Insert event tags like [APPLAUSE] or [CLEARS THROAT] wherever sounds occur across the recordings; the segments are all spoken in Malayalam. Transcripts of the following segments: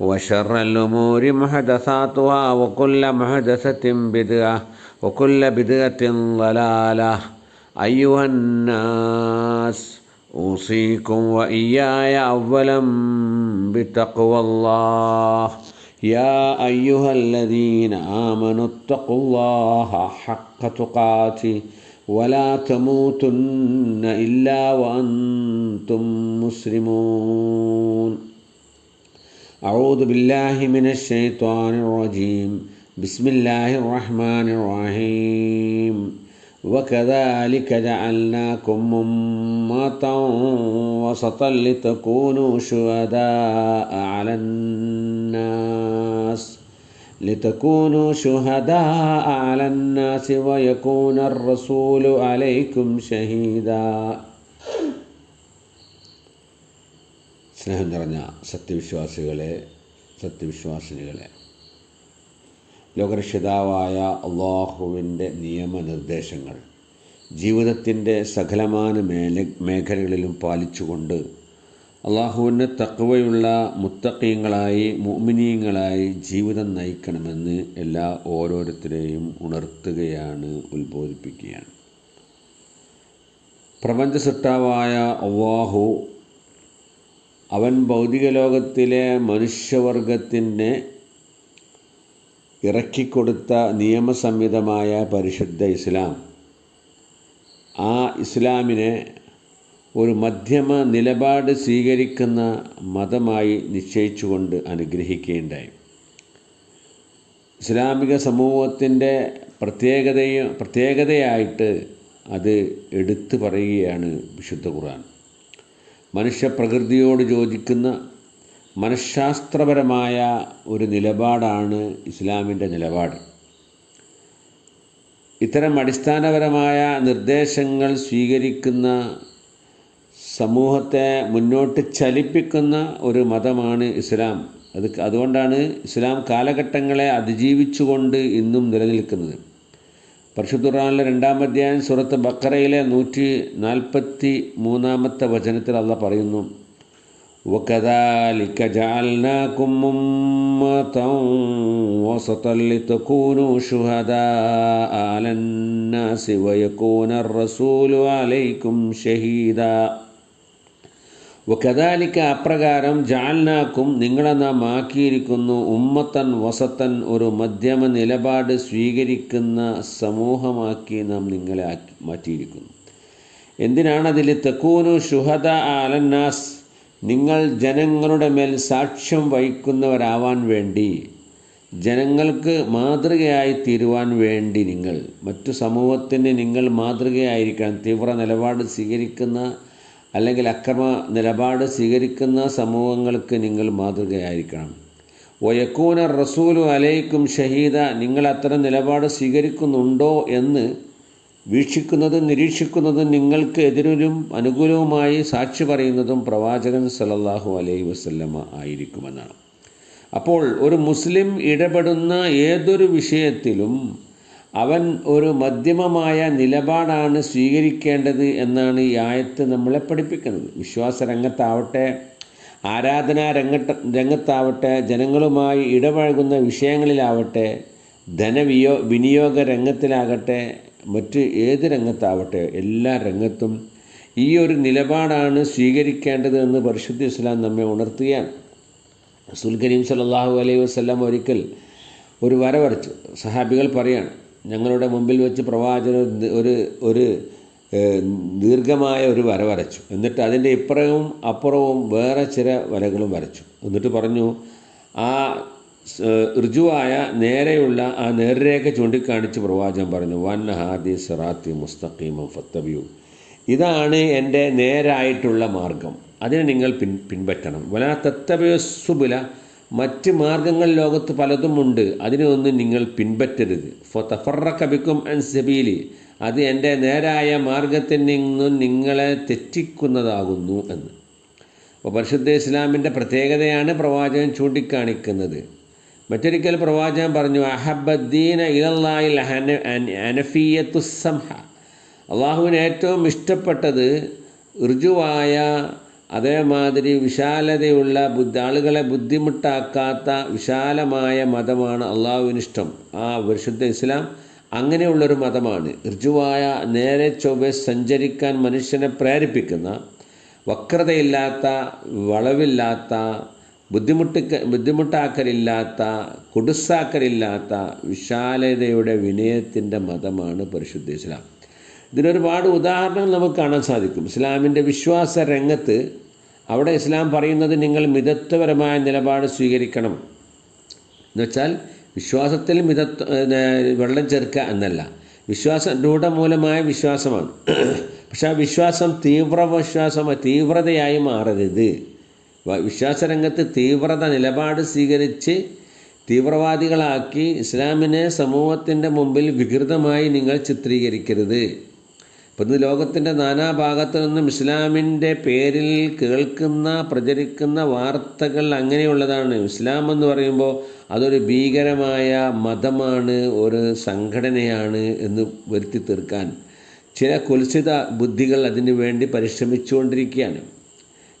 وشر الأمور محدثاتها وكل محدثة بدعة وكل بدعة ضلالة. أيها الناس أوصيكم وإياي أولا بتقوى الله. يا أيها الذين آمنوا اتقوا الله حق تقاته ولا تموتن إلا وأنتم مسلمون. أعوذ بالله من الشيطان الرجيم. بسم الله الرحمن الرحيم. وكذلك جعلناكم أمة وسطا لتكونوا شهداء على الناس. لتكونوا شهداء على الناس ويكون الرسول عليكم شهيدا. സ്നേഹം നിറഞ്ഞ സത്യവിശ്വാസികളെ സത്യവിശ്വാസിനികളെ. ലോകരക്ഷിതാവായ അള്ളാഹുവിന്റെ നിയമനിർദ്ദേശങ്ങൾ ജീവിതത്തിന്റെ സകലമാന മേല മേഖലകളിലും പാലിച്ചുകൊണ്ട് അള്ളാഹുവിന് തക്കവയുള്ള മുത്തക്കീങ്ങളായി മുഅ്മിനീങ്ങളായി ജീവിതം നയിക്കണമെന്ന് എല്ലാ ഓരോരുത്തരെയും ഉണർത്തുകയാണ് ഉത്ബോധിപ്പിക്കുകയാണ്. പ്രപഞ്ച സൃഷ്ടാവായ അവൻ ഭൗതിക ലോകത്തിലെ മനുഷ്യവർഗത്തിന് ഇറക്കിക്കൊടുത്ത നിയമസംഹിതമായ പരിശുദ്ധ ഇസ്ലാം. ആ ഇസ്ലാമിനെ ഒരു മധ്യമ നിലപാട് സ്വീകരിക്കുന്ന മതമായി നിശ്ചയിച്ചുകൊണ്ട് അനുഗ്രഹിക്കുകയുണ്ടായി. ഇസ്ലാമിക സമൂഹത്തിന്റെ പ്രത്യേകതയും പ്രത്യേകതയായിട്ട് അത് എടുത്തു പറയുകയാണ് വിശുദ്ധ ഖുർആൻ. മനുഷ്യപ്രകൃതിയോട് യോജിക്കുന്ന മനഃശാസ്ത്രപരമായ ഒരു നിലപാടാണ് ഇസ്ലാമിന്റെ നിലപാട്. ഇത്തരം അടിസ്ഥാനപരമായ നിർദ്ദേശങ്ങൾ സ്വീകരിക്കുന്ന സമൂഹത്തെ മുന്നോട്ട് ചലിപ്പിക്കുന്ന ഒരു മതമാണ് ഇസ്ലാം. അത് അതുകൊണ്ടാണ് ഇസ്ലാം കാലഘട്ടങ്ങളെ അതിജീവിച്ചുകൊണ്ട് ഇന്നും നിലനിൽക്കുന്നത്. പരിശുദ്ധുറാനിലെ രണ്ടാം അധ്യായം സുറത്ത് ബക്കറയിലെ നൂറ്റി നാൽപ്പത്തി മൂന്നാമത്തെ വചനത്തിൽ അള്ള പറയുന്നു وكذلك جعلناكم أمة وسطا لتكونوا شهداء على الناس ويكون الرسول عليكم شهيدا വക്കദാലിക്ക അപ്രകാരം ജാൽനാക്കും നിങ്ങളെ നാം ആക്കിയിരിക്കുന്നു ഉമ്മത്തൻ വസത്തൻ ഒരു മധ്യമ നിലപാട് സ്വീകരിക്കുന്ന സമൂഹമാക്കി നാം നിങ്ങളെ ആക്കി മാറ്റിയിരിക്കുന്നു. എന്തിനാണതിൽ തെക്കൂനു ഷുഹദ അലന്നാസ്? നിങ്ങൾ ജനങ്ങളുടെ മേൽ സാക്ഷ്യം വഹിക്കുന്നവരാവാൻ വേണ്ടി ജനങ്ങൾക്ക് മാതൃകയായി തീരുവാൻ വേണ്ടി നിങ്ങൾ മറ്റു സമൂഹത്തിന് നിങ്ങൾ മാതൃകയായിരിക്കണം തീവ്ര നിലപാട് സ്വീകരിക്കുന്ന അല്ലെങ്കിൽ അക്രമ നിലപാട് സ്വീകരിക്കുന്ന സമൂഹങ്ങൾക്ക് നിങ്ങൾ മാതൃകയായിരിക്കണം. ഒയക്കൂന റസൂലു അലൈക്കും ഷഹീദ നിങ്ങൾ അത്തരം നിലപാട് സ്വീകരിക്കുന്നുണ്ടോ എന്ന് വീക്ഷിക്കുന്നതും നിരീക്ഷിക്കുന്നതും നിങ്ങൾക്ക് എതിരും അനുകൂലവുമായി സാക്ഷി പറയുന്നതും പ്രവാചകൻ സലല്ലാഹു അലൈഹി വസല്ലമ ആയിരിക്കുമെന്നാണ്. അപ്പോൾ ഒരു മുസ്ലിം ഇടപെടുന്ന ഏതൊരു വിഷയത്തിലും അവൻ ഒരു മധ്യമമായ നിലപാടാണ് സ്വീകരിക്കേണ്ടത് എന്നാണ് ഈ ആയത്ത് നമ്മളെ പഠിപ്പിക്കുന്നത്. വിശ്വാസ രംഗത്താവട്ടെ ആരാധനാ രംഗത്ത് രംഗത്താവട്ടെ ജനങ്ങളുമായി ഇടപഴകുന്ന വിഷയങ്ങളിലാവട്ടെ ധനവിയോ വിനിയോഗ രംഗത്തിലാകട്ടെ മറ്റ് ഏത് രംഗത്താവട്ടെ എല്ലാ രംഗത്തും ഈ ഒരു നിലപാടാണ് സ്വീകരിക്കേണ്ടത് എന്ന് പരിശുദ്ധ ഇസ്ലാം നമ്മെ ഉണർത്തുകയാണ്. റസൂൽ കരീം സല്ലല്ലാഹു അലൈഹി വസല്ലം ഒരിക്കൽ ഒരു വര വരച്ചു സഹാബികൾ പറയാണ് ഞങ്ങളുടെ മുമ്പിൽ വെച്ച് പ്രവാചകൻ ഒരു ഒരു ദീർഘമായ ഒരു വര വരച്ചു. എന്നിട്ട് അതിന്റെ ഇപ്പുറവും അപ്പുറവും വേറെ ചില വരകളും വരച്ചു. എന്നിട്ട് പറഞ്ഞു ആ ഋജുവായ നേരെയുള്ള ആ നേർരേഖ ചൂണ്ടിക്കാണിച്ച് പ്രവാചകൻ പറഞ്ഞു വൻ ഹാദി സിറാത്തി മുസ്തഖീമം ഫത്തബിയു. ഇതാണ് എന്റെ നേരായിട്ടുള്ള മാർഗം. അതിനെ നിങ്ങൾ പിൻ പിൻപറ്റണം. വലാ തത്തബസുബുല മറ്റ് മാർഗങ്ങൾ ലോകത്ത് പലതുമുണ്ട് അതിനൊന്നും നിങ്ങൾ പിൻപറ്റരുത്. ഫോ തഫറക്കബിക്കും അൻ സബീലി. അത് എന്റെ നേരായ മാർഗത്തിൽ നിന്നും നിങ്ങളെ തെറ്റിക്കുന്നതാകുന്നു എന്ന്. അപ്പോൾ പരിശുദ്ധ ഇസ്ലാമിന്റെ പ്രത്യേകതയാണ് പ്രവാചകൻ ചൂണ്ടിക്കാണിക്കുന്നത്. മറ്റൊരിക്കൽ പ്രവാചകൻ പറഞ്ഞു അഹബദ്ദീന ഇലല്ലാഹിൽ ഹന- അൻ- സംഹ അള്ളാഹുവിന് ഏറ്റവും ഇഷ്ടപ്പെട്ടത് ഋജുവായ അതേമാതിരി വിശാലതയുള്ള ബുദ്ധി ആളുകളെ ബുദ്ധിമുട്ടാക്കാത്ത വിശാലമായ മതമാണ് അള്ളാഹുവിന് ഇഷ്ടം ആ പരിശുദ്ധ ഇസ്ലാം അങ്ങനെയുള്ളൊരു മതമാണ്. ഋജുവായ നേരെ ചൊവ്വെ സഞ്ചരിക്കാൻ മനുഷ്യനെ പ്രേരിപ്പിക്കുന്ന വക്രതയില്ലാത്ത വളവില്ലാത്ത ബുദ്ധിമുട്ടിക്ക ബുദ്ധിമുട്ടാക്കലില്ലാത്ത കുടുസാക്കലില്ലാത്ത വിശാലതയുടെ വിനയത്തിന്റെ മതമാണ് പരിശുദ്ധ ഇസ്ലാം. ഇതിനൊരുപാട് ഉദാഹരണങ്ങൾ നമുക്ക് കാണാൻ സാധിക്കും. ഇസ്ലാമിന്റെ വിശ്വാസ രംഗത്ത് അവിടെ ഇസ്ലാം പറയുന്നത് നിങ്ങൾ മിതത്വപരമായ നിലപാട് സ്വീകരിക്കണം. എന്നുവെച്ചാൽ വിശ്വാസത്തിൽ മിതത്വ വെള്ളം ചേർക്കുക എന്നല്ല. വിശ്വാസ രൂഢമൂലമായ വിശ്വാസമാണ്. പക്ഷേ ആ വിശ്വാസം തീവ്ര വിശ്വാസം തീവ്രതയായി മാറരുത്. വിശ്വാസ വിശ്വാസരംഗത്ത് തീവ്രത നിലപാട് സ്വീകരിച്ച് തീവ്രവാദികളാക്കി ഇസ്ലാമിനെ സമൂഹത്തിന്റെ മുമ്പിൽ വികൃതമായി നിങ്ങൾ ചിത്രീകരിക്കരുത്. ഇപ്പം ഇന്ന് ലോകത്തിന്റെ നാനാഭാഗത്തു നിന്നും ഇസ്ലാമിന്റെ പേരിൽ കേൾക്കുന്ന പ്രചരിക്കുന്ന വാർത്തകൾ അങ്ങനെയുള്ളതാണ്. ഇസ്ലാം എന്ന് പറയുമ്പോൾ അതൊരു ഭീകരമായ മതമാണ് ഒരു സംഘടനയാണ് എന്ന് വരുത്തി തീർക്കാൻ. ചില കുൽസിത ബുദ്ധികൾ അതിനു വേണ്ടി പരിശ്രമിച്ചുകൊണ്ടിരിക്കുകയാണ്.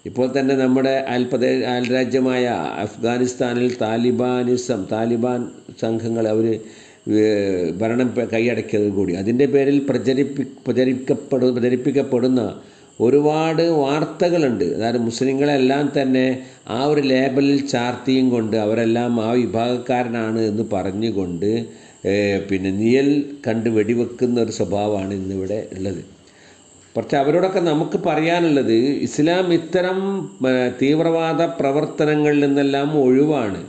ഇപ്പോൾ തന്നെ നമ്മുടെ അയൽപ്രദേ അയൽരാജ്യമായ അഫ്ഗാനിസ്ഥാനിൽ താലിബാനിസം താലിബാൻ സംഘങ്ങൾ അവർ ഭരണം കൈയടക്കിയത് കൂടി. അതിന്റെ പേരിൽ പ്രചരിപ്പി പ്രചരിക്കപ്പെടു പ്രചരിപ്പിക്കപ്പെടുന്ന ഒരുപാട് വാർത്തകളുണ്ട്. അതായത് മുസ്ലിങ്ങളെല്ലാം തന്നെ ആ ഒരു ലേബലിൽ ചാർത്തിയും കൊണ്ട് അവരെല്ലാം ആ വിഭാഗക്കാരനാണ് എന്ന് പറഞ്ഞുകൊണ്ട് പിന്നെ നിയൽ കണ്ട് വെടിവെക്കുന്ന ഒരു സ്വഭാവമാണ് ഇന്നിവിടെ ഉള്ളത്. പക്ഷെ അവരോടൊക്കെ നമുക്ക് പറയാനുള്ളത് ഇസ്ലാം ഇത്തരം തീവ്രവാദ പ്രവർത്തനങ്ങളിൽ നിന്നെല്ലാം ഒഴിവാണ്.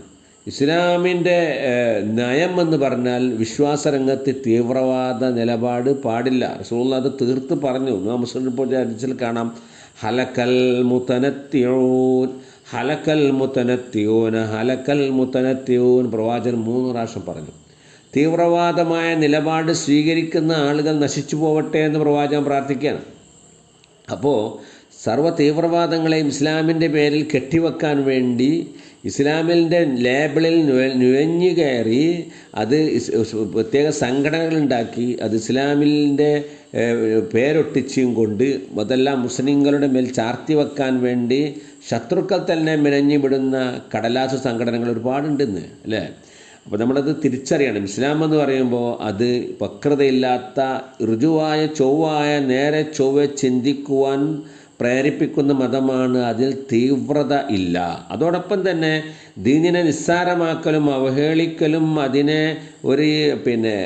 ഇസ്ലാമിന്റെ നയം എന്ന് പറഞ്ഞാൽ വിശ്വാസരംഗത്ത് തീവ്രവാദ നിലപാട് പാടില്ല. റസൂൽ അത് തീർത്ത് പറഞ്ഞു. നാം മുസ്ലിം കാണാം. ഹലക്കൽ മുത്തനത്യോൻ ഹലക്കൽ മുത്തനത്യോൻ ഹലക്കൽ മുത്തനത്യോൻ പ്രവാചകൻ മൂന്ന് പ്രാവശ്യം പറഞ്ഞു. തീവ്രവാദമായ നിലപാട് സ്വീകരിക്കുന്ന ആളുകൾ നശിച്ചു പോവട്ടെ എന്ന് പ്രവാചകൻ പ്രാർത്ഥിക്കുകയാണ്. അപ്പോൾ സർവ തീവ്രവാദങ്ങളെയും ഇസ്ലാമിന്റെ പേരിൽ കെട്ടിവെക്കാൻ വേണ്ടി ഇസ്ലാമിന്റെ ലേബിളിൽ നുഴ- നുഴഞ്ഞു കയറി അത് പ്രത്യേക സംഘടനകൾ സംഘടനകളുണ്ടാക്കി അത് ഇസ്ലാമിന്റെ പേരൊട്ടിച്ചും കൊണ്ട് അതെല്ലാം മുസ്ലിങ്ങളുടെ മേൽ ചാർത്തി വെക്കാൻ വേണ്ടി ശത്രുക്കൾ തന്നെ മെനഞ്ഞു വിടുന്ന കടലാസ സംഘടനകൾ ഒരുപാടുണ്ടെന്ന് അല്ലേ? അപ്പോൾ നമ്മളത് തിരിച്ചറിയണം. ഇസ്ലാം എന്ന് പറയുമ്പോൾ അത് വക്രതയില്ലാത്ത ഋജുവായ ചൊവ്വായ നേരെ ചൊവ്വ ചിന്തിക്കുവാൻ പ്രേരിപ്പിക്കുന്ന മതമാണ് അതിൽ തീവ്രത ഇല്ല. അതോടൊപ്പം തന്നെ ദീനിനെ നിസ്സാരമാക്കലും അവഹേളിക്കലും അതിനെ ഒരു പിന്നെ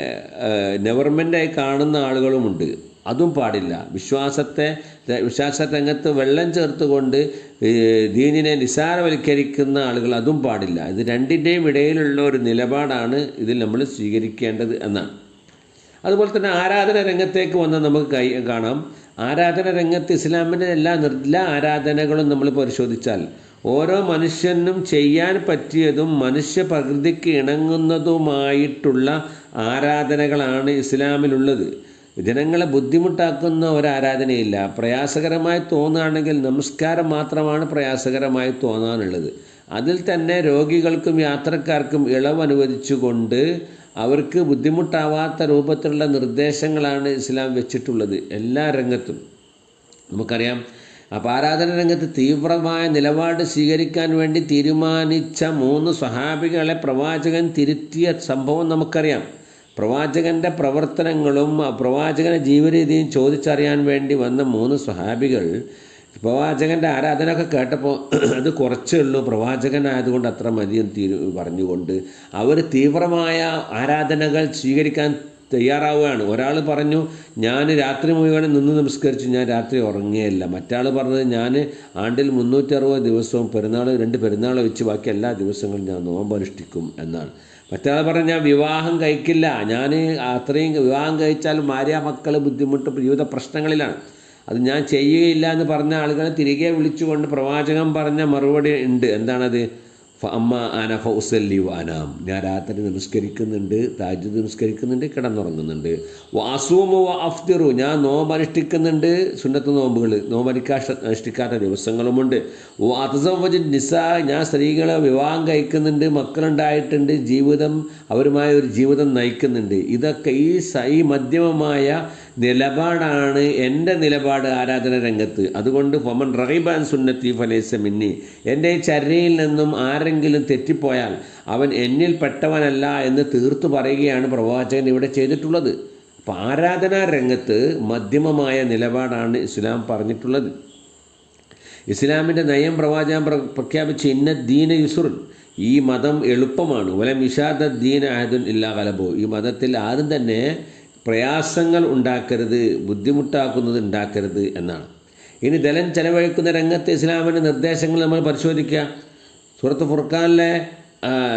നെവർമെന്റായി കാണുന്ന ആളുകളുമുണ്ട്. അതും പാടില്ല. വിശ്വാസത്തെ വിശ്വാസ രംഗത്ത് വെള്ളം ചേർത്തുകൊണ്ട് കൊണ്ട് ദീനിനെ നിസ്സാരവൽക്കരിക്കുന്ന ആളുകൾ അതും പാടില്ല. ഇത് രണ്ടിന്റെയും ഇടയിലുള്ള ഒരു നിലപാടാണ് ഇതിൽ നമ്മൾ സ്വീകരിക്കേണ്ടത് എന്നാണ്. അതുപോലെ തന്നെ ആരാധന രംഗത്തേക്ക് വന്ന് നമുക്ക് കാണാം. ആരാധന രംഗത്ത് ഇസ്ലാമിന്റെ എല്ലാ നിർല ആരാധനകളും നമ്മൾ പരിശോധിച്ചാൽ ഓരോ മനുഷ്യനും ചെയ്യാൻ പറ്റിയതും മനുഷ്യ പ്രകൃതിക്ക് ഇണങ്ങുന്നതുമായിട്ടുള്ള ആരാധനകളാണ് ഇസ്ലാമിലുള്ളത്. ജനങ്ങളെ ബുദ്ധിമുട്ടാക്കുന്ന ഒരു ആരാധനയില്ല. പ്രയാസകരമായി തോന്നുകയാണെങ്കിൽ നമസ്കാരം മാത്രമാണ് പ്രയാസകരമായി തോന്നാനുള്ളത്. അതിൽ തന്നെ രോഗികൾക്കും യാത്രക്കാർക്കും ഇളവ് അനുവദിച്ചുകൊണ്ട് അവർക്ക് ബുദ്ധിമുട്ടാവാത്ത രൂപത്തിലുള്ള നിർദ്ദേശങ്ങളാണ് ഇസ്ലാം വെച്ചിട്ടുള്ളത് എല്ലാ രംഗത്തും. നമുക്കറിയാം അപ്പോൾ ആരാധന രംഗത്ത് തീവ്രമായ നിലപാട് സ്വീകരിക്കാൻ വേണ്ടി തീരുമാനിച്ച മൂന്ന് സ്വഹാബികളെ പ്രവാചകൻ തിരുത്തിയ സംഭവം നമുക്കറിയാം. പ്രവാചകന്റെ പ്രവർത്തനങ്ങളും പ്രവാചകന്റെ ജീവിതരീതിയും ചോദിച്ചറിയാൻ വേണ്ടി വന്ന മൂന്ന് സ്വഹാബികൾ പ്രവാചകന്റെ ആരാധനയൊക്കെ കേട്ടപ്പോൾ [CLEARS THROAT] അത് കുറച്ചേ ഉള്ളൂ. പ്രവാചകനായതുകൊണ്ട് അത്ര മതിയെന്ന് തീരു പറഞ്ഞുകൊണ്ട് അവർ തീവ്രമായ ആരാധനകൾ സ്വീകരിക്കാൻ തയ്യാറാവുകയാണ്. ഒരാൾ പറഞ്ഞു ഞാൻ രാത്രി മുഴുവൻ നിന്ന് നമസ്കരിച്ചു ഞാൻ രാത്രി ഉറങ്ങിയല്ല. മറ്റാൾ പറഞ്ഞത് ഞാൻ ആണ്ടിൽ മുന്നൂറ്ററുപത് ദിവസവും പെരുന്നാൾ രണ്ട് പെരുന്നാൾ വെച്ച് ബാക്കി എല്ലാ ദിവസങ്ങളും ഞാൻ നോമ്പനുഷ്ഠിക്കും എന്നാണ്. മറ്റാൾ പറഞ്ഞു ഞാൻ വിവാഹം കഴിക്കില്ല. ഞാൻ അത്രയും വിവാഹം കഴിച്ചാൽ ഭാര്യ മക്കൾ ബുദ്ധിമുട്ട് ജീവിത പ്രശ്നങ്ങളിലാണ്. അത് ഞാൻ ചെയ്യുകയില്ല എന്ന് പറഞ്ഞ ആളുകളെ തിരികെ വിളിച്ചുകൊണ്ട് പ്രവാചകൻ പറഞ്ഞ മറുപടി ഉണ്ട്. എന്താണത്? അമ്മ ആന ഫൗസല്ലി വാനാം ഞാൻ രാത്രി നമസ്കരിക്കുന്നുണ്ട് താജ് നമസ്കരിക്കുന്നുണ്ട് കിടന്നുറങ്ങുന്നുണ്ട്. വാസൂമു അഫ്തിറു. ഞാൻ നോമ്പനുഷ്ഠിക്കുന്നുണ്ട് സുന്നത്ത് നോമ്പുകൾ നോമ്പ് അനുഷ്ഠിക്കാ അനുഷ്ഠിക്കാത്ത ദിവസങ്ങളുമുണ്ട്. വാതസവജ് നിസ ഞാൻ സ്ത്രീകളെ വിവാഹം കഴിക്കുന്നുണ്ട് മക്കളുണ്ടായിട്ടുണ്ട് ജീവിതം അവരുമായ ഒരു ജീവിതം നയിക്കുന്നുണ്ട്. ഇതൊക്കെ ഈ സൈ മധ്യമമായ നിലപാടാണ് എന്റെ നിലപാട് ആരാധന രംഗത്ത്. അതുകൊണ്ട് ഫൊമൻ റഹീബാൻ സുന്നത്തി ഫലേസ മിന്നി. എന്റെ ചരിയിൽ നിന്നും ആരെങ്കിലും തെറ്റിപ്പോയാൽ അവൻ എന്നിൽ പെട്ടവനല്ല എന്ന് തീർത്തു പറയുകയാണ് പ്രവാചകൻ ഇവിടെ ചെയ്തിട്ടുള്ളത്. അപ്പോൾ ആരാധനാ രംഗത്ത് മധ്യമമായ നിലപാടാണ് ഇസ്ലാം പറഞ്ഞിട്ടുള്ളത്. ഇസ്ലാമിന്റെ നയം പ്രവാചകൻ പ്ര പ്രഖ്യാപിച്ച ഇന്ന ദീന യുസുറുൻ. ഈ മതം എളുപ്പമാണ്. വല മിഷാദ ദീൻ ആഹദുൻ ഇല്ലാ കലബോ ഈ മതത്തിൽ ആരും തന്നെ പ്രയാസങ്ങൾ ഉണ്ടാക്കരുത് ബുദ്ധിമുട്ടാക്കുന്നത് ഉണ്ടാക്കരുത് എന്നാണ്. ഇനി ധനം ചെലവഴിക്കുന്ന രംഗത്ത് ഇസ്ലാമിന്റെ നിർദ്ദേശങ്ങൾ നമ്മൾ പരിശോധിക്കുക സുഹൃത്ത് ഫുർഖാനിലെ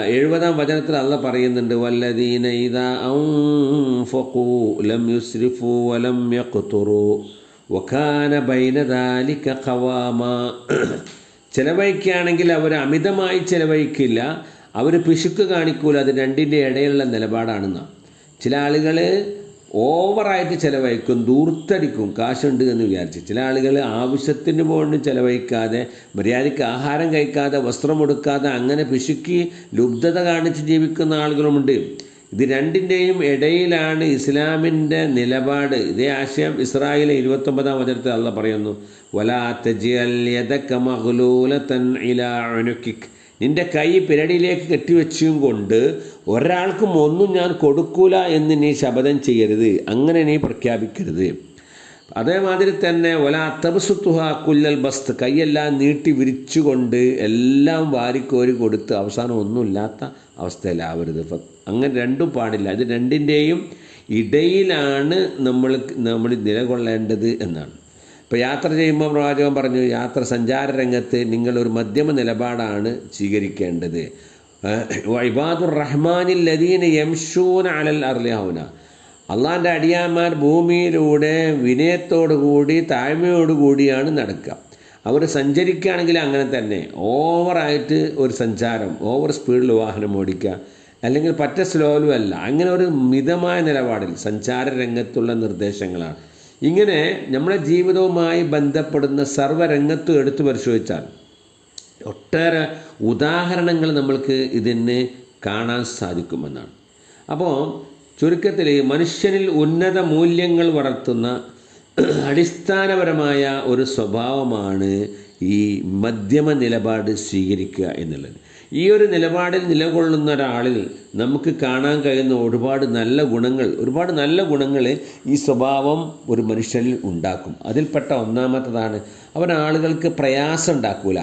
എഴുപതാം വചനത്തിൽ അള്ള പറയുന്നുണ്ട് വല്ലദീന ലം വലം വകാന ബൈന ദാലിക ഖവാമ. ചിലവഴിക്കുകയാണെങ്കിൽ അവർ അമിതമായി ചെലവഴിക്കില്ല അവർ പിശുക്ക് കാണിക്കൂല അത് രണ്ടിന്റെ ഇടയിലുള്ള നിലപാടാണെന്നാണ്. ചില ആളുകൾ ഓവറായിട്ട് ചിലവഴിക്കും ദൂർത്തടിക്കും കാശുണ്ട് എന്ന് വിചാരിച്ച്. ചില ആളുകൾ ആവശ്യത്തിന് പോലും ചിലവഴിക്കാതെ മര്യാദയ്ക്ക് ആഹാരം കഴിക്കാതെ വസ്ത്രം കൊടുക്കാതെ അങ്ങനെ പിശുക്കി ലുബ്ധത കാണിച്ച് ജീവിക്കുന്ന ആളുകളുമുണ്ട്. ഇത് രണ്ടിന്റെയും ഇടയിലാണ് ഇസ്ലാമിന്റെ നിലപാട്. ഇതേ ആശയം ഇസ്രായേലിലെ ഇരുപത്തൊമ്പതാം വചനത്തിൽ അള്ള പറയുന്നു വലാ തജിയൽ യദക മഗ്ലൂലതൻ ഇലാ ഉനുക്കിക്. നിന്റെ കൈ പിരടിയിലേക്ക് കെട്ടിവെച്ചും കൊണ്ട് ഒരാൾക്കും ഒന്നും ഞാൻ കൊടുക്കൂല എന്ന് നീ ശപഥം ചെയ്യരുത്. അങ്ങനെ നീ പ്രഖ്യാപിക്കരുത്. അതേമാതിരി തന്നെ ഒല തപസുത്തുഹ കുല്ലൽ ബസ്ത്. കൈയെല്ലാം നീട്ടി വിരിച്ചുകൊണ്ട് എല്ലാം വാരിക്കോരി കൊടുത്ത് അവസാനം ഒന്നുമില്ലാത്ത അവസ്ഥയിലാവരുത്. അങ്ങനെ രണ്ടും പാടില്ല. ഇത് രണ്ടിന്റെയും ഇടയിലാണ് നമ്മൾ നമ്മൾ നിലകൊള്ളേണ്ടത് എന്നാണ്. ഇപ്പോൾ യാത്ര ചെയ്യുമ്പോൾ പ്രവാചകൻ പറഞ്ഞു യാത്ര സഞ്ചാര രംഗത്ത് നിങ്ങളൊരു മധ്യമ നിലപാടാണ് സ്വീകരിക്കേണ്ടത്. ഇബാദുർ റഹ്മാനിൽ ലദീന യംഷൂന അലൽ അർലിഹൗന അള്ളാന്റെ അടിയാന്മാർ ഭൂമിയിലൂടെ വിനയത്തോടുകൂടി താഴ്മയോടുകൂടിയാണ് നടക്കുക. അവർ സഞ്ചരിക്കുകയാണെങ്കിൽ അങ്ങനെ തന്നെ ഓവറായിട്ട് ഒരു സഞ്ചാരം ഓവർ സ്പീഡിൽ വാഹനം ഓടിക്കുക അല്ലെങ്കിൽ പറ്റ സ്ലോലും അല്ല അങ്ങനെ ഒരു മിതമായ നിലപാടിൽ സഞ്ചാര രംഗത്തുള്ള നിർദ്ദേശങ്ങളാണ്. ഇങ്ങനെ നമ്മുടെ ജീവിതവുമായി ബന്ധപ്പെടുന്ന സർവരംഗത്തും എടുത്തു പരിശോധിച്ചാൽ ഒട്ടേറെ ഉദാഹരണങ്ങൾ നമ്മൾക്ക് ഇതിന് കാണാൻ സാധിക്കുമെന്നാണ്. അപ്പോൾ ചുരുക്കത്തിൽ മനുഷ്യനിൽ ഉന്നത മൂല്യങ്ങൾ വളർത്തുന്ന അടിസ്ഥാനപരമായ ഒരു സ്വഭാവമാണ് ഈ മധ്യമ നിലപാട് സ്വീകരിക്കുക എന്നുള്ളത്. ഈ ഒരു നിലപാടിൽ നിലകൊള്ളുന്ന ഒരാളിൽ നമുക്ക് കാണാൻ കഴിയുന്ന ഒരുപാട് നല്ല ഗുണങ്ങൾ ഒരുപാട് നല്ല ഗുണങ്ങൾ ഈ സ്വഭാവം ഒരു മനുഷ്യനിൽ ഉണ്ടാക്കും. അതിൽപ്പെട്ട ഒന്നാമത്തതാണ് അവൻ ആളുകൾക്ക് പ്രയാസം ഉണ്ടാക്കൂല.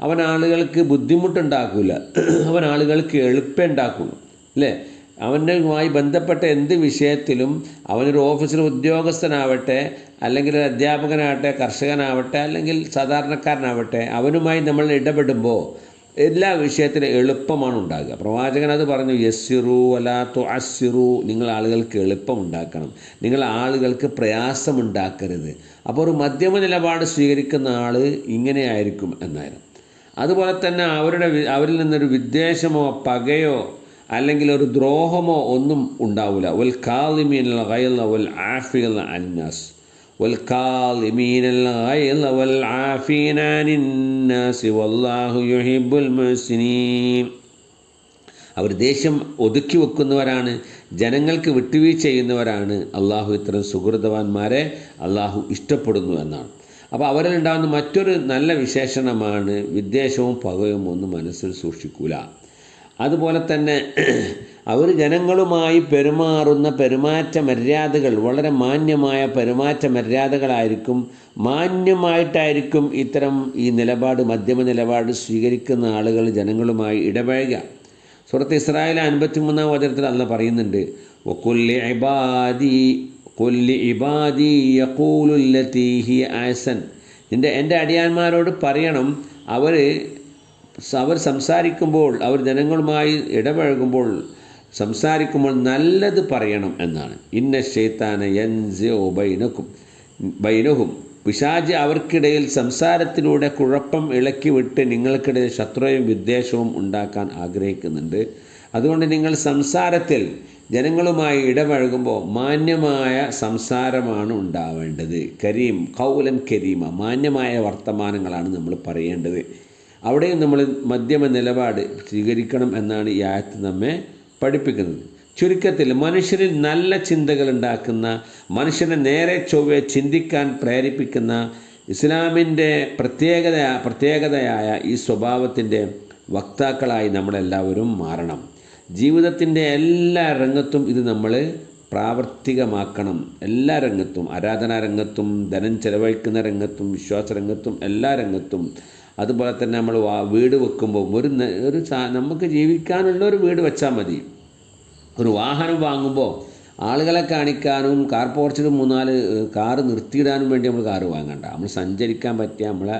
അവൻ ആളുകൾക്ക് ബുദ്ധിമുട്ടുണ്ടാക്കൂല. [CLEARS THROAT] അവൻ ആളുകൾക്ക് എളുപ്പം ഉണ്ടാക്കുള്ളൂ അല്ലേ? അവനുമായി ബന്ധപ്പെട്ട എന്ത് വിഷയത്തിലും അവനൊരു ഓഫീസിൽ ഉദ്യോഗസ്ഥനാവട്ടെ അല്ലെങ്കിൽ ഒരു അധ്യാപകനാവട്ടെ കർഷകനാവട്ടെ അല്ലെങ്കിൽ സാധാരണക്കാരനാവട്ടെ അവനുമായി നമ്മൾ ഇടപെടുമ്പോൾ എല്ലാ വിഷയത്തിലും എളുപ്പമാണ് ഉണ്ടാകുക. പ്രവാചകൻ അത് പറഞ്ഞു യസ്സിറു വലാത്തു അസ്സിറു നിങ്ങൾ ആളുകൾക്ക് എളുപ്പം ഉണ്ടാക്കണം നിങ്ങൾ ആളുകൾക്ക് പ്രയാസമുണ്ടാക്കരുത്. അപ്പോൾ ഒരു മധ്യമ നിലപാട് സ്വീകരിക്കുന്ന ആൾ ഇങ്ങനെയായിരിക്കും എന്നായിരുന്നു. അതുപോലെ തന്നെ അവരുടെ അവരിൽ നിന്നൊരു വിദ്വേഷമോ പകയോ അല്ലെങ്കിൽ ഒരു ദ്രോഹമോ ഒന്നും ഉണ്ടാവില്ല വൽ കാലിമീൻ വൽ ആഫിൽ അന്നാസ് വൽ الغيظ والعافين عن الناس والله യുഹിബ്ബുൽ മുഹ്സിനീൻ. അവർ ദേഷ്യം ഒതുക്കി വെക്കുന്നവരാണ് ജനങ്ങൾക്ക് വിട്ടുവീഴ്ച ചെയ്യുന്നവരാണ്. അള്ളാഹു ഇത്തരം സുഹൃതവാന്മാരെ അള്ളാഹു ഇഷ്ടപ്പെടുന്നു എന്നാണ്. അപ്പോൾ അവരിലുണ്ടാകുന്ന മറ്റൊരു നല്ല വിശേഷണമാണ് വിദ്വേഷവും പകയും ഒന്നും മനസ്സിൽ സൂക്ഷിക്കൂല. അതുപോലെ തന്നെ അവർ ജനങ്ങളുമായി പെരുമാറുന്ന പെരുമാറ്റ മര്യാദകൾ വളരെ മാന്യമായ പെരുമാറ്റ മര്യാദകളായിരിക്കും മാന്യമായിട്ടായിരിക്കും ഇത്തരം ഈ നിലപാട് മധ്യമ നിലപാട് സ്വീകരിക്കുന്ന ആളുകൾ ജനങ്ങളുമായി ഇടപഴകുക. സുഹൃത്ത് ഇസ്രായേൽ അൻപത്തിമൂന്നാം വചനത്തിൽ അല്ല പറയുന്നുണ്ട് എന്റെ ഇബാദി ഇബാദി നിന്റെ എന്റെ അടിയാന്മാരോട് പറയണം അവർ അവർ സംസാരിക്കുമ്പോൾ അവർ ജനങ്ങളുമായി ഇടപഴകുമ്പോൾ സംസാരിക്കുമ്പോൾ നല്ലത് പറയണം എന്നാണ്. ഇന്ന ഷെയ്ത്താന എൻസോ ബൈനക്കും ബൈനഹും. പിശാജ് അവർക്കിടയിൽ സംസാരത്തിലൂടെ കുഴപ്പം ഇളക്കി വിട്ട് നിങ്ങൾക്കിടയിൽ ശത്രുവും വിദ്വേഷവും ഉണ്ടാക്കാൻ ആഗ്രഹിക്കുന്നുണ്ട്. അതുകൊണ്ട് നിങ്ങൾ സംസാരത്തിൽ ജനങ്ങളുമായി ഇടപഴകുമ്പോൾ മാന്യമായ സംസാരമാണ് ഉണ്ടാവേണ്ടത്. കരീം കൗലൻ കരീമ മാന്യമായ വർത്തമാനങ്ങളാണ് നമ്മൾ പറയേണ്ടത്. അവിടെയും നമ്മൾ മധ്യമ നിലപാട് സ്വീകരിക്കണം എന്നാണ് ഈ ആയത്ത് നമ്മെ പഠിപ്പിക്കുന്നത്. ചുരുക്കത്തിൽ മനുഷ്യരിൽ നല്ല ചിന്തകൾ ഉണ്ടാക്കുന്ന മനുഷ്യനെ നേരെ ചൊവ്വെ ചിന്തിക്കാൻ പ്രേരിപ്പിക്കുന്ന ഇസ്ലാമിന്റെ പ്രത്യേകത പ്രത്യേകതയായ ഈ സ്വഭാവത്തിന്റെ വക്താക്കളായി നമ്മളെല്ലാവരും മാറണം. ജീവിതത്തിന്റെ എല്ലാ രംഗത്തും ഇത് നമ്മൾ പ്രാവർത്തികമാക്കണം. എല്ലാ രംഗത്തും ആരാധനാ രംഗത്തും ധനം ചെലവഴിക്കുന്ന രംഗത്തും വിശ്വാസ രംഗത്തും എല്ലാ രംഗത്തും. അതുപോലെ തന്നെ നമ്മൾ വീട് വെക്കുമ്പോൾ ഒരു ഒരു നമുക്ക് ജീവിക്കാനുള്ള ഒരു വീട് വെച്ചാൽ മതി. ഒരു വാഹനം വാങ്ങുമ്പോൾ ആളുകളെ കാണിക്കാനും കാർ പോർച്ചിൽ മൂന്നാൽ കാറ് നിർത്തിയിടാനും വേണ്ടി നമ്മൾ കാറ് വാങ്ങണ്ട. നമ്മൾ സഞ്ചരിക്കാൻ പറ്റിയ നമ്മളെ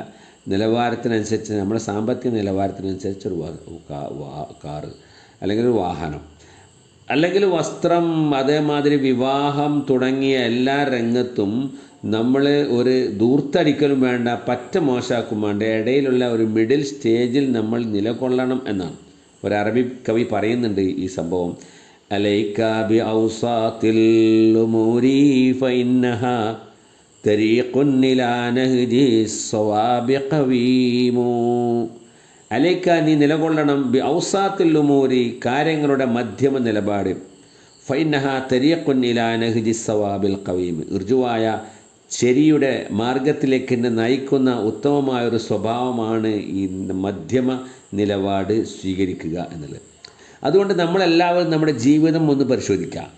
നിലവാരത്തിനനുസരിച്ച് നമ്മുടെ സാമ്പത്തിക നിലവാരത്തിനനുസരിച്ച് ഒരു കാർ അല്ലെങ്കിൽ ഒരു വാഹനം. അല്ലെങ്കിൽ വസ്ത്രം അതേമാതിരി വിവാഹം തുടങ്ങിയ എല്ലാ രംഗത്തും നമ്മൾ ഒരു ദൂർത്തടിക്കലും വേണ്ട പറ്റ മോശാക്കും വേണ്ട ഇടയിലുള്ള ഒരു മിഡിൽ സ്റ്റേജിൽ നമ്മൾ നിലകൊള്ളണം എന്നാണ്. ഒരു അറബി കവി പറയുന്നുണ്ട് ഈ സംഭവം. അലൈക്കാബി ഔസാത്തിൽ അലൈക്ക നീ നിലകൊള്ളണം. ബി ഔസാത്തിൽ ഉമൂരി കാര്യങ്ങളുടെ മധ്യമ നിലപാട്. ഫൈനഹ തെരിയക്കുന്നിലാനഹിജി സവാബിൽ ഖവീം ഋജുവായ ശരിയുടെ മാർഗത്തിലേക്ക് എന്നെ നയിക്കുന്ന ഉത്തമമായൊരു സ്വഭാവമാണ് ഈ മധ്യമ നിലപാട് സ്വീകരിക്കുക എന്നുള്ളത്. അതുകൊണ്ട് നമ്മളെല്ലാവരും നമ്മുടെ ജീവിതം ഒന്ന് പരിശോധിക്കാം.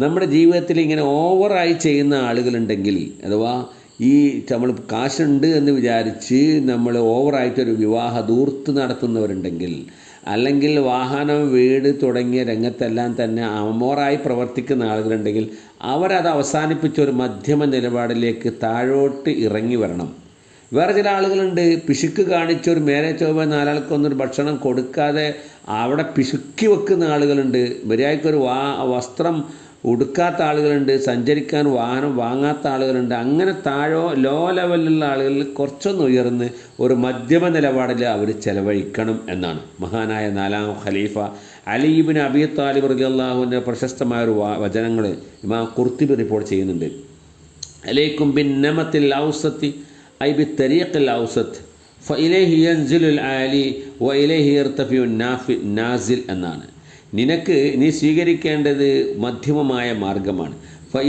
നമ്മുടെ ജീവിതത്തിൽ ഇങ്ങനെ ഓവറായി ചെയ്യുന്ന ആളുകളുണ്ടെങ്കിൽ അഥവാ ഈ നമ്മൾ കാശുണ്ട് എന്ന് വിചാരിച്ച് നമ്മൾ ഓവറായിട്ടൊരു വിവാഹ ദൂർത്ത് നടത്തുന്നവരുണ്ടെങ്കിൽ അല്ലെങ്കിൽ വാഹനം വീട് തുടങ്ങിയ രംഗത്തെല്ലാം തന്നെ അമോറായി പ്രവർത്തിക്കുന്ന ആളുകളുണ്ടെങ്കിൽ അവരത് അവസാനിപ്പിച്ച ഒരു മധ്യമ നിലപാടിലേക്ക് താഴോട്ട് ഇറങ്ങി വരണം. വേറെ ചില ആളുകളുണ്ട് പിശുക്ക് കാണിച്ച് ഒരു മേലെ ചൊവ്വ നാലാൾക്കൊന്നൊരു ഭക്ഷണം കൊടുക്കാതെ അവിടെ പിശുക്കി വെക്കുന്ന ആളുകളുണ്ട്. മര്യാദയ്ക്കൊരു വാ വസ്ത്രം ഉടുക്കാത്ത ആളുകളുണ്ട് സഞ്ചരിക്കാൻ വാഹനം വാങ്ങാത്ത ആളുകളുണ്ട്. അങ്ങനെ താഴോ ലോ ലെവലിലുള്ള ആളുകളിൽ കുറച്ചൊന്ന് ഉയർന്ന് ഒരു മധ്യമ നിലപാടിൽ അവർ ചെലവഴിക്കണം എന്നാണ്. മഹാനായ നാലാം ഖലീഫ അലീബിൻ അബി താലിബ് റലിയല്ലാഹുവിന്റെ പ്രശസ്തമായ ഒരു വചനങ്ങൾ ഇമാം കുർത്തിബി റിപ്പോർട്ട് ചെയ്യുന്നുണ്ട്. അലൈക്കും ബിൻ നമത്തിൽ ഔസത്തി ഐ ബി തരീഖിൽ ഔസത്ത് ഫ ഫഇലൈഹി യൻസിലുൽ ആലി വ ഇലേ ഹിയർ തഫിയു നാഫി നാസിൽ എന്നാണ്. നിനക്ക് നീ സ്വീകരിക്കേണ്ടത് മധ്യമമായ മാർഗമാണ്.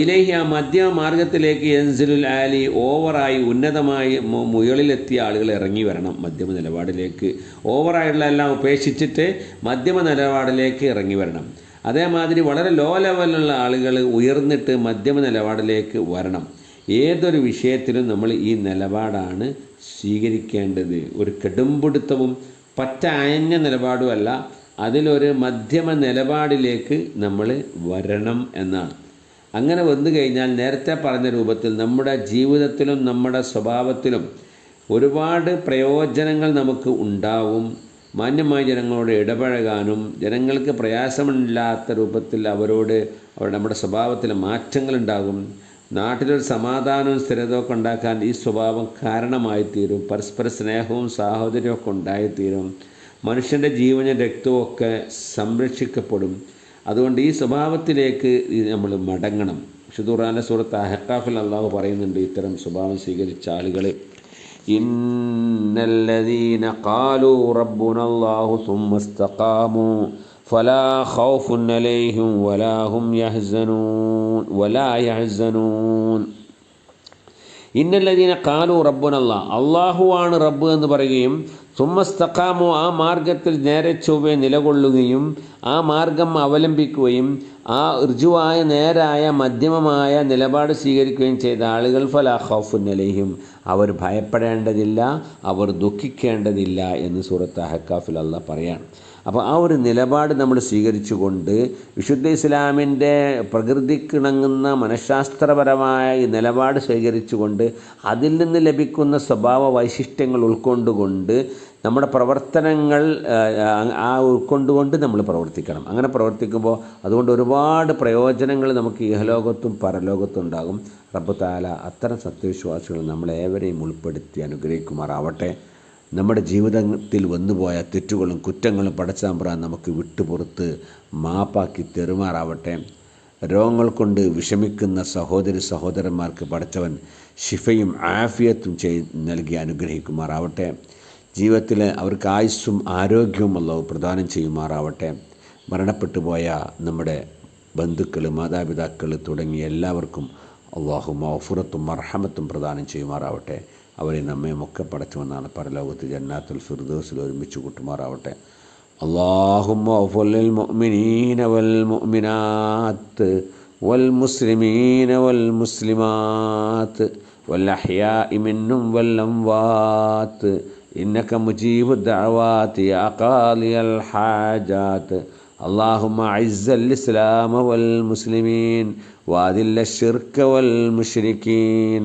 ഇലേഹി ആ മധ്യ മാർഗത്തിലേക്ക് എൻസിലുൽ ആലി ഓവറായി ഉന്നതമായി മുകളിലെത്തിയ ആളുകൾ ഇറങ്ങി വരണം. മധ്യമ നിലപാടിലേക്ക് ഓവറായിട്ടുള്ള എല്ലാം ഉപേക്ഷിച്ചിട്ട് മധ്യമ നിലപാടിലേക്ക് ഇറങ്ങി വരണം. അതേമാതിരി വളരെ ലോ ലെവലിലുള്ള ആളുകൾ ഉയർന്നിട്ട് മധ്യമ നിലപാടിലേക്ക് വരണം. ഏതൊരു വിഷയത്തിലും നമ്മൾ ഈ നിലപാടാണ് സ്വീകരിക്കേണ്ടത്. ഒരു കെടുമ്പിടുത്തവും പറ്റ അയഞ്ഞ നിലപാടുമല്ല അതിലൊരു മധ്യമ നിലപാടിലേക്ക് നമ്മൾ വരണം എന്നാണ്. അങ്ങനെ വന്നു കഴിഞ്ഞാൽ നേരത്തെ പറഞ്ഞ രൂപത്തിൽ നമ്മുടെ ജീവിതത്തിലും നമ്മുടെ സ്വഭാവത്തിലും ഒരുപാട് പ്രയോജനങ്ങൾ നമുക്ക് ഉണ്ടാവും. മാന്യമായ ജനങ്ങളോട് ഇടപഴകാനും ജനങ്ങൾക്ക് പ്രയാസമില്ലാത്ത രൂപത്തിൽ അവരോട് അവർ നമ്മുടെ സ്വഭാവത്തിൽ മാറ്റങ്ങളുണ്ടാകും നാട്ടിലൊരു സമാധാനവും സ്ഥിരതയൊക്കെ ഉണ്ടാക്കാൻ ഈ സ്വഭാവം കാരണമായിത്തീരും. പരസ്പര സ്നേഹവും സാഹോദര്യമൊക്കെ ഉണ്ടായിത്തീരും. മനുഷ്യന്റെ ജീവനും രക്തവും ഒക്കെ സംരക്ഷിക്കപ്പെടും. അതുകൊണ്ട് ഈ സ്വഭാവത്തിലേക്ക് നമ്മൾ മടങ്ങണം. ഷുദുറാന്റെ സുഹൃത്ത് അഹക്കാഫിൽ അള്ളാഹു പറയുന്നുണ്ട് ഇത്തരം സ്വഭാവം സ്വീകരിച്ച ആളുകൾ ഇന്നല്ലദീന കാലു റബ്ബുനല്ലാഹു സുമ്മസ്തഖാമു ഫലാ ഖൗഫുൻ അലൈഹിം വലാ ഹും യഹ്സനൂൻ വലാ യഹ്സനൂൻ. ഇന്നല്ലദീന കാലു റബ്ബുനല്ലാ അള്ളാഹുവാണ് റബ്ബ് എന്ന് പറയുകയും സുമ്മസ്തക്കാമോ ആ മാർഗത്തിൽ നേരെ ചൊവ്വെ നിലകൊള്ളുകയും ആ മാർഗം അവലംബിക്കുകയും ആ ഋജുവായ നേരായ മധ്യമമായ നിലപാട് സ്വീകരിക്കുകയും ചെയ്ത ആളുകൾ ഫലാഹോഫു നിലയും അവർ ഭയപ്പെടേണ്ടതില്ല അവർ ദുഃഖിക്കേണ്ടതില്ല എന്ന് സൂറത്ത് അഹക്കാഫിൽ അല്ല പറയാണ്. അപ്പോൾ ആ ഒരു നിലപാട് നമ്മൾ സ്വീകരിച്ചുകൊണ്ട് വിശുദ്ധ ഇസ്ലാമിന്റെ പ്രകൃതിക്കിണങ്ങുന്ന മനഃശാസ്ത്രപരമായ ഈ നിലപാട് സ്വീകരിച്ചുകൊണ്ട് അതിൽ നിന്ന് ലഭിക്കുന്ന സ്വഭാവ വൈശിഷ്ട്യങ്ങൾ ഉൾക്കൊണ്ടുകൊണ്ട് നമ്മുടെ പ്രവർത്തനങ്ങൾ ആ ഉൾക്കൊണ്ടുകൊണ്ട് നമ്മൾ പ്രവർത്തിക്കണം. അങ്ങനെ പ്രവർത്തിക്കുമ്പോൾ അതുകൊണ്ട് ഒരുപാട് പ്രയോജനങ്ങൾ നമുക്ക് ഇഹലോകത്തും പരലോകത്തും ഉണ്ടാകും. റബ്ബു താല അത്തരം സത്യവിശ്വാസികൾ നമ്മളേവരെയും ഉൾപ്പെടുത്തി അനുഗ്രഹിക്കുമാറാവട്ടെ. നമ്മുടെ ജീവിതത്തിൽ വന്നുപോയ തെറ്റുകളും കുറ്റങ്ങളും പടച്ചാമ്പ്രാൻ നമുക്ക് വിട്ടുപുറത്ത് മാപ്പാക്കി തെറുമാറാവട്ടെ. രോഗങ്ങൾ കൊണ്ട് വിഷമിക്കുന്ന സഹോദരി സഹോദരന്മാർക്ക് പടച്ചവൻ ഷിഫയും ആഫിയത്തും ചെയ് നൽകി അനുഗ്രഹിക്കുമാറാവട്ടെ. ജീവിതത്തിൽ അവർക്ക് ആയുസ്സും ആരോഗ്യവും അല്ലാഹു പ്രദാനം ചെയ്യുമാറാവട്ടെ. മരണപ്പെട്ടു പോയ നമ്മുടെ ബന്ധുക്കൾ മാതാപിതാക്കൾ തുടങ്ങിയ എല്ലാവർക്കും അള്ളാഹു മൗഫുറത്തും മർഹമത്തും പ്രദാനം ചെയ്യുമാറാവട്ടെ. അവരെ നമ്മയും ഒക്കെ പടച്ചുവെന്നാണ് പരലോകത്ത് ജന്നാത്തുൽ ഫിർദോസിൽ ഒരുമിച്ച് കൂട്ടുമാറാവട്ടെ اللهم اغفر للمؤمنين والمؤمنات والمسلمين والمسلمات والأحياء منهم والأموات إنك مجيب الدعوات يا قاضي الحاجات اللهم أعز الإسلام والمسلمين وأذل الشرك والمشركين